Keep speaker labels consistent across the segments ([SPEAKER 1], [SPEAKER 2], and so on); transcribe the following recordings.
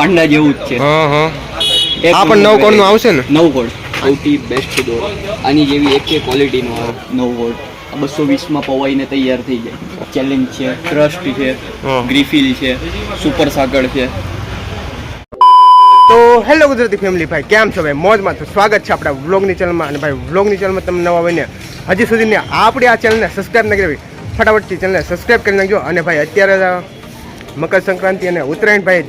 [SPEAKER 1] પાંડા જેવું જ છે.
[SPEAKER 2] હા હા. આ પણ નવ કોડનું આવશે ને?
[SPEAKER 1] નવ કોડ સૌથી બેસ્ટ દોર આની જેવી એક ક્વોલિટીનો નવ કોડ આ બસો વીસમાં પવાઈને તૈયાર થઈ જાય. ચેલેન્જ છે ટ્રસ્ટ છે ગ્રીફિલ છે સુપર સાગર છે.
[SPEAKER 2] તો હેલો ગુજરાતી ફેમિલી ભાઈ કેમ છો ભાઈ? મોજમાં તો સ્વાગત છે આપણા વ્લોગની ચેનલમાં અને ભાઈ વ્લોગની ચેનલમાં તમે નવા હોય ને હજી સુધી ને આપણી આ ચેનલને સબસ્ક્રાઈબ ન કરી ફટાફટથી ચેનલને સબસ્ક્રાઈબ કરી નાખજો. અને ભાઈ અત્યારે મકર સંક્રાંતિ અને ઉત્તરાયણ ભાઈ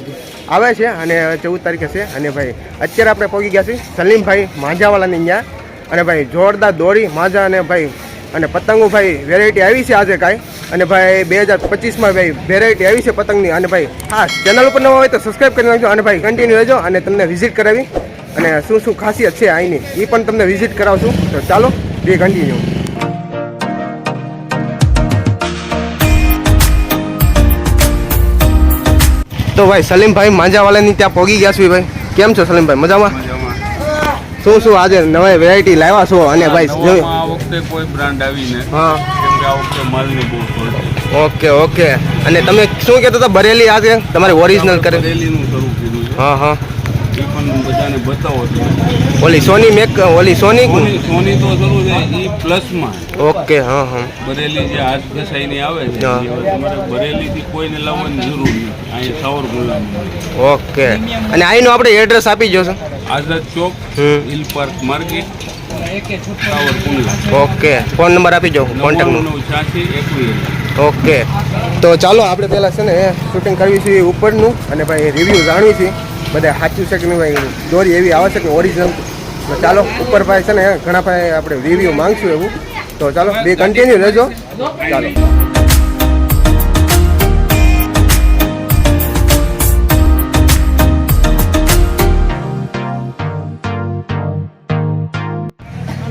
[SPEAKER 2] આવે છે અને ચૌદ તારીખે છે. અને ભાઈ, અત્યારે આપણે પહોંચી ગયા છીએ સલીમભાઈ માંજાવાલાની ત્યાં. અને ભાઈ, જોરદાર દોરી માજા અને ભાઈ, અને પતંગો ભાઈ વેરાયટી આવી છે આજે કાંઈ. અને ભાઈ, બે હજાર પચીસમાં ભાઈ વેરાયટી આવી છે પતંગની. અને ભાઈ હા ચેનલ ઉપર નવા હોય તો સબસ્ક્રાઈબ કરી નાખજો અને ભાઈ કન્ટિન્યુ રહેજો અને તમને વિઝિટ કરાવી. અને શું શું ખાસિયત છે અહીંની એ પણ તમને વિઝિટ કરાવશું. તો ચાલો બે કન્ટિન્યુ તો ભાઈ સલીમભાઈ માંજાવાલાની ત્યાં પહોંચી ગયા છું ભાઈ. કેમ છો સલીમભાઈ? મજામાં? શું શું આજે નવા વેરાયટી લાવ્યા છો? અને ભાઈ
[SPEAKER 3] આ વખતે કોઈ બ્રાન્ડ આવીને.
[SPEAKER 2] હા.
[SPEAKER 3] કેમ કે આ વખતે માલની બહુ
[SPEAKER 2] ઓકે ઓકે. અને તમે શું કહેતો હતા? બરેલી આજે તમારી ઓરિજિનલ કરે
[SPEAKER 3] બરેલીનું શરૂ કીધું
[SPEAKER 2] હા હા.
[SPEAKER 3] એ પણ બધાને બતાવો
[SPEAKER 2] ઓલી સોની મેક ઓલી સોની?
[SPEAKER 3] સોની તો જરૂર છે એ પ્લસમાં.
[SPEAKER 2] ઓકે હા હા.
[SPEAKER 3] બરેલી જે હાથ ઘસાઈને આવે છે તમારે બરેલીથી કોઈને લાવવાની જરૂર નથી. અહીંયા સાવર ગુલામ
[SPEAKER 2] ઓકે. અને અહીંનું આપણે એડ્રેસ આપી જો sir.
[SPEAKER 3] Azad Chowk. Hill park market
[SPEAKER 2] okay. Phone number આપી
[SPEAKER 3] જાઓ છ્યાસી એકવીસ.
[SPEAKER 2] ઓકે. તો ચાલો આપણે પહેલાં છે ને શૂટિંગ કરવી છે ઉપરનું અને ભાઈ રિવ્યૂ જાણવી છે. બધા સાચું છે કે નહીં ભાઈ દોરી એવી આવે છે કે ઓરિજિનલ ચાલો, ઉપર ભાઈ છે ને, ઘણા ભાઈ આપણે રિવ્યુ માંગશું એવું. તો ચાલો, બે કન્ટિન્યુ રહેજો. ચાલો.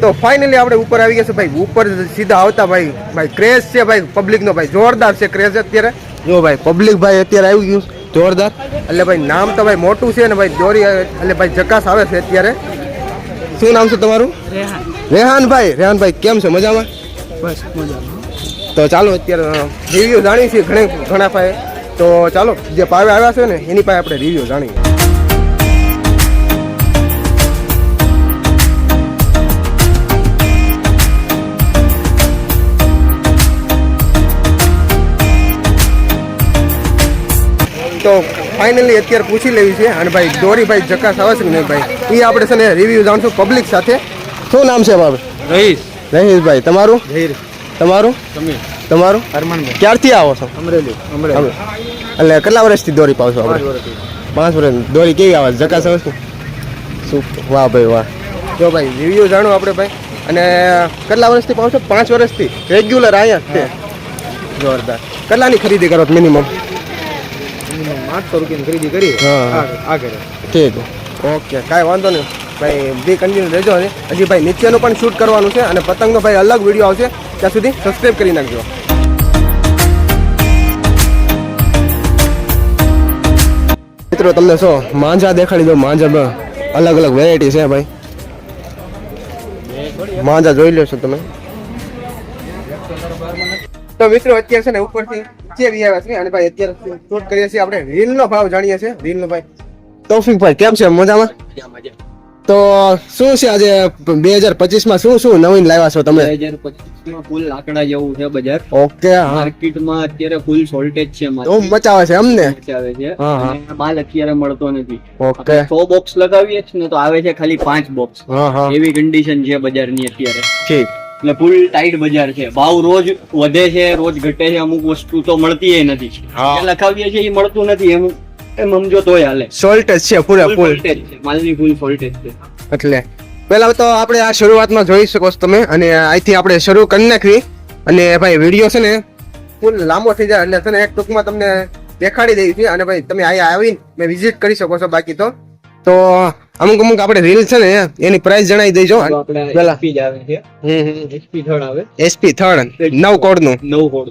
[SPEAKER 2] તો ફાઇનલી આપણે ઉપર આવી ગયા છે ભાઈ. ઉપર સીધા આવતા ભાઈ. ભાઈ ક્રેઝ છે ભાઈ પબ્લિકનો ભાઈ. જોરદાર છે ક્રેઝ અત્યારે. જો ભાઈ પબ્લિક ભાઈ અત્યારે આવી ગયું જોરદાર. એટલે ભાઈ નામ તો ભાઈ મોટું છે ને ભાઈ દોરી એટલે ભાઈ જકાસ આવે છે અત્યારે. શું નામ છે તમારું? રેહાન ભાઈ. રેહાન ભાઈ કેમ છે? મજામાં?
[SPEAKER 1] બસ મજા
[SPEAKER 2] તો ચાલો અત્યારે રિવ્યુ જાણીએ છીએ ઘણે ઘણા પાસે તો ચાલો જે પાવે આવ્યા છે ને એની પાસે આપણે રિવ્યુ જાણીએ. તો ફાઇનલી અત્યારે પૂછી લેવી છે. અને ભાઈ દોરી ભાઈ જકાસ આવે છે નહીં ભાઈ? એ આપણે છે ને રિવ્યુ જાણશું પબ્લિક સાથે. શું નામ છે બાબા?
[SPEAKER 3] રહીશ.
[SPEAKER 2] રહીશભાઈ તમારું? તમારું?
[SPEAKER 3] તમે
[SPEAKER 2] તમારું?
[SPEAKER 3] હરમાનભાઈ.
[SPEAKER 2] ક્યારથી આવો છો?
[SPEAKER 3] અમરેલી
[SPEAKER 2] અમરેલી. એટલે કેટલા વર્ષથી દોરી પાવ છો પાંચ વર્ષ. દોરી કેવી આવે? જકાસ આવે છે? શું? વાહ ભાઈ વાહ. જો ભાઈ રિવ્યુ જાણો આપણે ભાઈ. અને કેટલા વર્ષથી પાવ છો? પાંચ વર્ષથી. રેગ્યુલર અહીંયા છે. જોરદાર. કેટલાની ખરીદી કરો મિનિમમ
[SPEAKER 3] આઠસો રૂપિયાની ખરીદી કરી.
[SPEAKER 2] હા.
[SPEAKER 3] આગળ
[SPEAKER 2] ઠીક. ઓકે કાંઈ વાંધો નહીં. ભાઈ બી કન્ટિન્યુ રહેજો ને હજી ભાઈ નીચેનું પણ શૂટ કરવાનું છે અને પતંગનો ભાઈ અલગ વીડિયો આવશે. ત્યાં સુધી સબસ્ક્રાઈબ કરી નાખજો. મિત્રો તમને શું માંજા દેખાડી દો માંજા અલગ અલગ વેરાયટી છે ભાઈ. માંજા જોઈ લો છો તમે. તો મિત્રો અત્યારે છે ને ઉપરથી જે બી આવ્યા છે અને ભાઈ અત્યારે શૂટ કરીએ છીએ આપણે. રીલનો ભાવ જાણીએ છીએ રીલનો ભાઈ. તૌફિક ભાઈ કેમ છે? મજામાં? તો શું છે આજે બે હજાર પચીસમાં શું શું નવીન લાવ્યા છો
[SPEAKER 1] બે હજાર પચીસમાં ફૂલ લાકડા જેવું છે બજાર.
[SPEAKER 2] ઓકે માર્કેટ
[SPEAKER 1] માર્કેટમાં અત્યારે ફૂલ શોર્ટેજ છે
[SPEAKER 2] તો મચાવે છે અમને
[SPEAKER 1] આવે છે. માલ અત્યારે મળતો નથી.
[SPEAKER 2] ઓકે.
[SPEAKER 1] સો બોક્સ લગાવીએ છીએ ને તો આવે છે ખાલી પાંચ બોક્સ એવી કન્ડિશન છે બજારની અત્યારે.
[SPEAKER 2] ઠીક.
[SPEAKER 1] એટલે ફૂલ ટાઈટ બજાર છે. ભાવ રોજ વધે છે રોજ ઘટે છે અમુક વસ્તુ તો મળતી નથી. લખાવીએ છીએ એ મળતું નથી એમ એમ સમજો તોય હાલે.
[SPEAKER 2] સોલ્ટેજ છે પૂરા
[SPEAKER 1] ફૂલ માલની ફૂલ સોલ્ટેજ છે.
[SPEAKER 2] એટલે પેલા તો આપણે આ શરૂઆતમાં જોઈ શકો છો તમે અને અહીંથી આપણે શરૂ કરી નાખવી. અને ભાઈ વીડિયો છે ને ફૂલ લાંબો થઈ જાય એટલે છે ને એક ટૂંકમાં તમને દેખાડી દઈ છે. અને ભાઈ તમે અહીંયા આવીને મેં વિઝિટ કરી શકો છો બાકી તો. તો અમુક અમુક આપણે રીલ છે ને એની પ્રાઇસ જણાવી
[SPEAKER 1] દેજો. આપણે
[SPEAKER 2] પેલા.
[SPEAKER 1] જ આવે છે. એસપી થર્ડ આવે.
[SPEAKER 2] એસપી થર્ડ નવ કોડનું.
[SPEAKER 1] નવ કોડ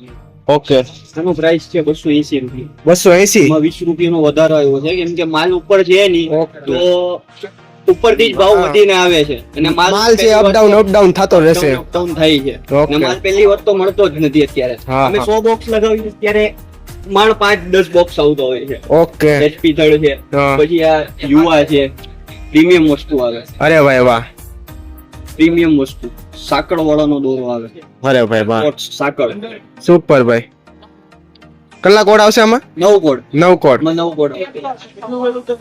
[SPEAKER 2] ઓકે.
[SPEAKER 1] એનો પ્રાઇસ છે બસો એસી રૂપિયા.
[SPEAKER 2] બસો એસી?
[SPEAKER 1] વીસ રૂપિયાનો વધારો આવ્યો છે. કેમ કે માલ ઉપર છે નહીં. તો ઉપરથી જ ભાવ વધીને આવે છે. અને
[SPEAKER 2] માલ છે અપડાઉન અપડાઉન થતો રહેશે.
[SPEAKER 1] અપડાઉન થાય છે. અને માલ પહેલી વાર તો મળતો જ નથી અત્યારે. અમે
[SPEAKER 2] હા.
[SPEAKER 1] સો બોક્સ લગાવીએ ત્યારે માળ પાંચ દસ બોક્સ આવતો હોય છે.
[SPEAKER 2] ઓકે.
[SPEAKER 1] એચપી થર્ડ છે. પછી આ યુવા છે. પ્રીમિયમ વસ્તુ આવે.
[SPEAKER 2] અરે ભાઈ વાહ.
[SPEAKER 1] પ્રીમિયમ વસ્તુ. સાકળ વાળાનો દોરો આવે.
[SPEAKER 2] અરે ભાઈ વાહ.
[SPEAKER 1] સાકળ
[SPEAKER 2] સુપર ભાઈ. કેટલા કોડ આવશે આમાં?
[SPEAKER 1] નવ કોડ.
[SPEAKER 2] નવ કોડ.
[SPEAKER 1] માં નવ કોડ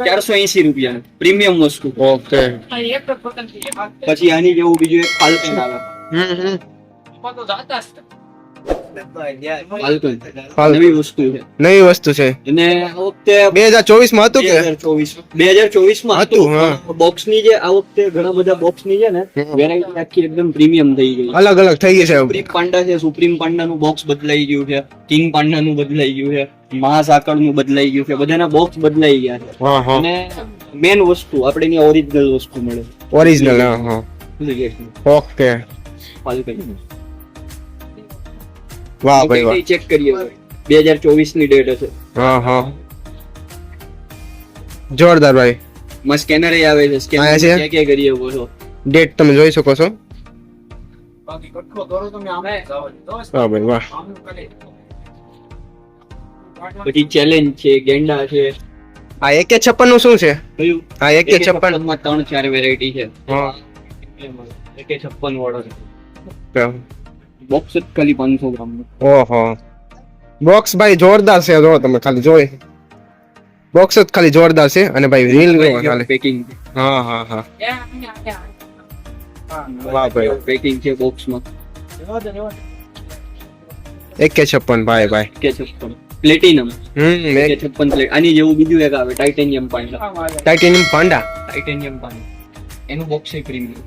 [SPEAKER 1] ચારસો એસી રૂપિયા. પ્રીમિયમ વસ્તુ.
[SPEAKER 2] ઓકે.
[SPEAKER 1] પછી આની જેવું બીજું એક ફાલ્કન આવે. Falcon
[SPEAKER 2] Falcon.
[SPEAKER 1] નવી વસ્તુ છે
[SPEAKER 2] નવી વસ્તુ છે.
[SPEAKER 1] અને આ વખતે
[SPEAKER 2] બે હજાર ચોવીસમાં હતું કે?
[SPEAKER 1] ચોવીસ બે હજાર ચોવીસમાં
[SPEAKER 2] હતું,
[SPEAKER 1] બોક્સની જે આ વખતે ઘણા બધા બોક્સની છે ને વેરાયટી આખી એકદમ પ્રીમિયમ થઈ ગઈ.
[SPEAKER 2] અલગ અલગ થઈ ગઈ છે
[SPEAKER 1] સુપ્રીમ પાંડા છે સુપ્રીમ પાંડા નું બોક્સ બદલાઈ ગયું છે. કિંગ પાંડા નું બદલાઈ ગયું છે. મહાસાકળનું બદલાઈ ગયું છે. બધાના બોક્સ બદલાઈ ગયા છે. અને મેન વસ્તુ આપણે ત્યાં ઓરિજિનલ વસ્તુ મળે.
[SPEAKER 2] Original okay.
[SPEAKER 1] ફાલ્કન
[SPEAKER 2] વાહ ભાઈ વાહ.
[SPEAKER 1] ચેક કરીએ બે હજાર ચોવીસની ડેટ હશે.
[SPEAKER 2] હા હા. જોરદાર ભાઈ.
[SPEAKER 1] માં સ્કેનર આવે છે સ્કેનર
[SPEAKER 2] છે?
[SPEAKER 1] ચેક કરીએ બોલો
[SPEAKER 2] ડેટ તમે જોઈ શકો છો. વાહ ભાઈ. વાહ.
[SPEAKER 1] પછી ચેલેન્જ છે ગેંડા છે.
[SPEAKER 2] આ એકે છપ્પનનું શું છે?
[SPEAKER 1] કયું?
[SPEAKER 2] આ એકે છપ્પન.
[SPEAKER 1] માં ત્રણ ચાર વેરાયટી છે.
[SPEAKER 2] હા.
[SPEAKER 1] એકે છપ્પન વાળો છે બોક્સ જ ખાલી પાંચસો ગ્રામ
[SPEAKER 2] ઓહો. બોક્સ ભાઈ જોરદાર છે જો તમે ખાલી જોઈ. બોક્સ જ ખાલી જોરદાર છે અને ભાઈ રીલ ખાલી.
[SPEAKER 1] પેકિંગ
[SPEAKER 2] હા હા હા. વાહ ભાઈ
[SPEAKER 1] પેકિંગ છે બોક્સમાં
[SPEAKER 2] એકે છપ્પન ભાઈ ભાઈ.
[SPEAKER 1] કે છપ્પન. પ્લેટિનમ
[SPEAKER 2] હમ
[SPEAKER 1] કે છપ્પન પ્લેટ આની જેવું બીજું એક આવે titanium panda
[SPEAKER 2] titanium panda
[SPEAKER 1] titanium panda એનું બોક્સ છે પ્રીમિયમ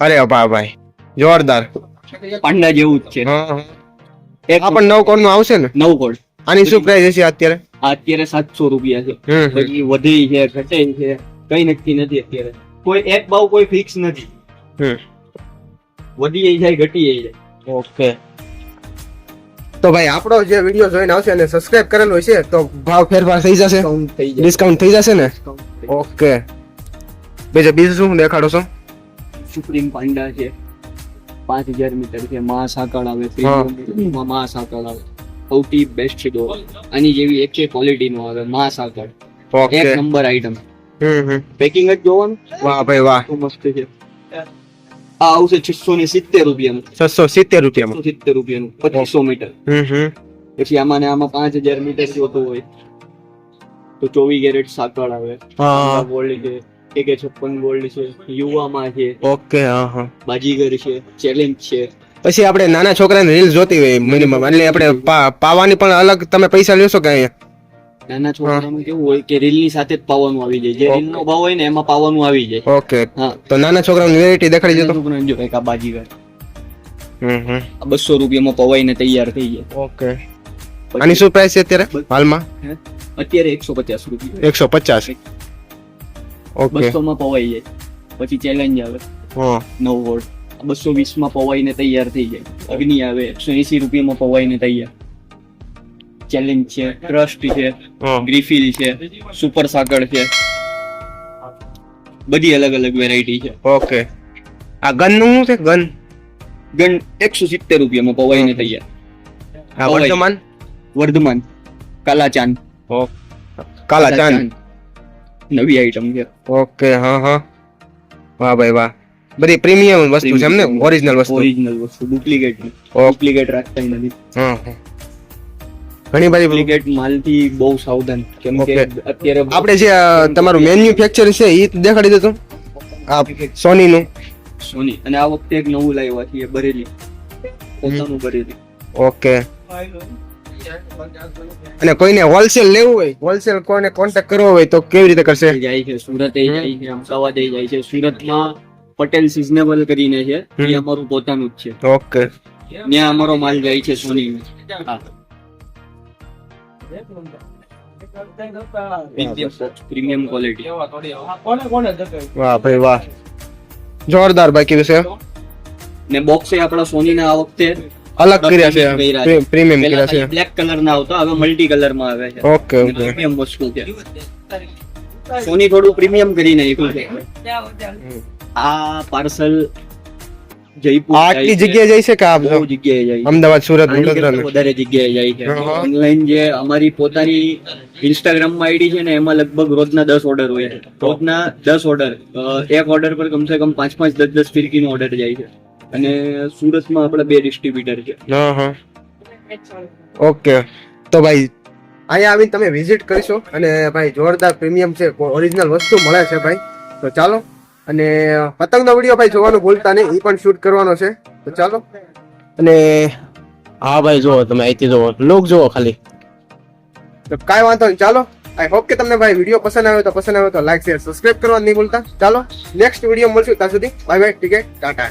[SPEAKER 2] અરે વાહ ભાઈ જોરદાર.
[SPEAKER 1] પાંડા જેવું જ છે.
[SPEAKER 2] હા હા.
[SPEAKER 1] એક
[SPEAKER 2] આ પણ નવ કોડનું આવશે ને?
[SPEAKER 1] નવ કોડ
[SPEAKER 2] આની શું પ્રાઇસ હશે અત્યારે?
[SPEAKER 1] અત્યારે સાતસો રૂપિયા છે. પછી વધે છે ઘટે છે કઈ નક્કી નથી અત્યારે. કોઈ એક ભાવ કોઈ ફિક્સ નથી.
[SPEAKER 2] હમ.
[SPEAKER 1] વધી જાય ઘટી જાય.
[SPEAKER 2] ઓકે. તો ભાઈ આપણો જે વીડિયો જોઈને આવશે અને સબસ્ક્રાઇબ કરેલો છે તો ભાવ ફેરફાર થઈ જશે.
[SPEAKER 1] ડિસ્કાઉન્ટ થઈ
[SPEAKER 2] ડિસ્કાઉન્ટ થઈ જશે ને. ઓકે. બીજું બીજું શું દેખાડો છો?
[SPEAKER 1] સુપ્રીમ પાંડા છે. પાંચ હજાર મીટર છે. મહાસાકળ આવે છે મહાસાકળ આવે સૌથી બેસ્ટ છે દોરો આની જેવી એક ક્વોલિટી નો આવે મહાસાકળ એક નંબર આઈટમ પેકિંગ જ જોવાનું?
[SPEAKER 2] વાહ ભાઈ વાહ.
[SPEAKER 1] મસ્ત છે. આ આવશે છસો ને સિત્તેર રૂપિયાનું.
[SPEAKER 2] છસો સિત્તેર રૂપિયામાં.
[SPEAKER 1] છસો સિત્તેર રૂપિયાનું. પચીસો મીટર. પછી આમાં ને આમાં પાંચ હજાર મીટર જોતું હોય. તો ચોવીસ કેરેટ સાકળ આવે. ગોલ્ડ છે. એકે છપ્પન ગોલ્ડ છે યુવામાં છે.
[SPEAKER 2] ઓકે હા હા
[SPEAKER 1] બાજીગર છે ચેલેન્જ છે.
[SPEAKER 2] પછી આપણે નાના છોકરાને રીલ્સ જોતી હોય મિનિમમ એટલે આપણે પાવાની પણ અલગ તમે પૈસા લેશો કે અહીંયા?
[SPEAKER 1] નાના છોકરામાં કેવું હોય કે રીલની સાથે જ પાવાનું આવી જાય. જે રીલ નો ભાવ હોય ને એમાં પાવાનું આવી જાય.
[SPEAKER 2] ઓકે
[SPEAKER 1] હા.
[SPEAKER 2] તો નાના છોકરાની વેરાયટી દેખાડી દેતો
[SPEAKER 1] છોકરાને જો એક આ બાજીગર.
[SPEAKER 2] હમ હમ.
[SPEAKER 1] આ બસો રૂપિયામાં પવાઈને તૈયાર થઈ જાય.
[SPEAKER 2] ઓકે આની શું પ્રાઇસ છે અત્યારે? હાલમાં?
[SPEAKER 1] અત્યારે એકસો પચાસ રૂપિયા.
[SPEAKER 2] એકસો પચાસ.
[SPEAKER 1] બસો માં પવાઈ જાય. પછી ચેલેન્જ આવે. નવ વોલ્ટ બસો વીસમાં પવાઈને તૈયાર થઈ જાય. અગ્નિ આવે. એકસો એસી રૂપિયામાં પવાઈને તૈયાર. ચેલેન્જ છે ટ્રસ્ટ છે ગ્રીફિલ છે સુપર સાકળ છે. બધી અલગ અલગ વેરાયટી છે.
[SPEAKER 2] ઓકે. આ ગનનું શું છે? ગન
[SPEAKER 1] ગન એકસો સિત્તેર રૂપિયામાં પવાઈને તૈયાર. વર્ધમાન? કાલા ચાંદ
[SPEAKER 2] કાલા ચાંદ
[SPEAKER 1] નવી આઈટમ છે.
[SPEAKER 2] ઓકે હા હા. વાહ ભાઈ વાહ. બધી પ્રીમિયમ વસ્તુ છે એમને ઓરિજિનલ વસ્તુ?
[SPEAKER 1] ઓરિજિનલ વસ્તુ. ડુપ્લિકેટ ડુપ્લિકેટ રાખતા નથી.
[SPEAKER 2] હા હા. ઘણી બધી
[SPEAKER 1] ડુપ્લિકેટ માલથી બહુ સાવધાન. કેમ કે અત્યારે
[SPEAKER 2] આપણે જે તમારું મેન્યુફેક્ચર છે એ દેખાડી દેતો આ સોની નું
[SPEAKER 1] સોની અને આ વખતે એક નવું લાવ્યા છે બરેલી પોતાનું બરેલી
[SPEAKER 2] ઓકે. અને કોઈને હોલસેલ લેવું હોય હોલસેલ કોને કોન્ટેક્ટ કરવો હોય તો કેવી રીતે કરશે?
[SPEAKER 1] જાય છે સુરતે જાય છે એ જાય છે. સુરતમાં પટેલ સિઝનેબલ કરીને છે. એ અમારું પોતાનું જ છે.
[SPEAKER 2] ઓકે.
[SPEAKER 1] ત્યાં અમારો માલ જાય છે સોની પ્રીમિયમ ક્વોલિટી
[SPEAKER 2] વાહ ભાઈ વાહ. જોરદાર બાકી વિશે
[SPEAKER 1] ને બોક્સ આપણા સોની ના આ વખતે
[SPEAKER 2] અલગ કર્યા છે પ્રીમિયમ કર્યા છે.
[SPEAKER 1] બ્લેક કલર ના આવતા હવે મલ્ટી કલરમાં આવે છે.
[SPEAKER 2] Okay okay.
[SPEAKER 1] પ્રીમિયમ વસ્તુ છે. સોની થોડું પ્રીમિયમ કરી નાખ્યું છે. આ પાર્સલ જયપુર
[SPEAKER 2] આટલી
[SPEAKER 1] જાય છે.
[SPEAKER 2] જગ્યાએ જાય છે કે આ
[SPEAKER 1] બહુ જગ્યાએ જાય
[SPEAKER 2] અમદાવાદ સુરત વડોદરા
[SPEAKER 1] વધારે જગ્યાએ જાય છે. ઓનલાઈન જે અમારી પોતાની ઇન્સ્ટાગ્રામમાં આઈડી છે ને એમાં લગભગ રોજના દસ ઓર્ડર હોય છે. રોજના દસ ઓર્ડર એક ઓર્ડર પર કમસે કમ પાંચ પાંચ દસ દસ ફિરકીનો ઓર્ડર જાય છે. અને સુરતમાં આપણા બે ડિસ્ટ્રીબ્યુટર છે.
[SPEAKER 2] હા હા. ઓકે. તો ભાઈ અહીંયા આવીને તમે વિઝિટ કરીશો અને ભાઈ જોરદાર પ્રીમિયમ છે ઓરિજિનલ વસ્તુ મળે છે ભાઈ. તો ચાલો. અને પતંગનો વીડિયો ભાઈ જોવાનું ભૂલતા નહીં એ પણ શૂટ કરવાનો છે. તો ચાલો. અને
[SPEAKER 4] હા ભાઈ જુઓ તમે અહીંથી જુઓ. લોક જુઓ ખાલી.
[SPEAKER 2] તો કાંઈ વાંધો નહીં. ચાલો. આઈ હોપ કે તમને ભાઈ વીડિયો પસંદ આવ્યો તો પસંદ આવ્યો તો લાઈક શેર સબસ્ક્રાઇબ કરવાનું નહીં ભૂલતા. ચાલો. નેક્સ્ટ વીડિયો મળશું ત્યાં સુધી. બાય બાય ઠીક છે ટાટા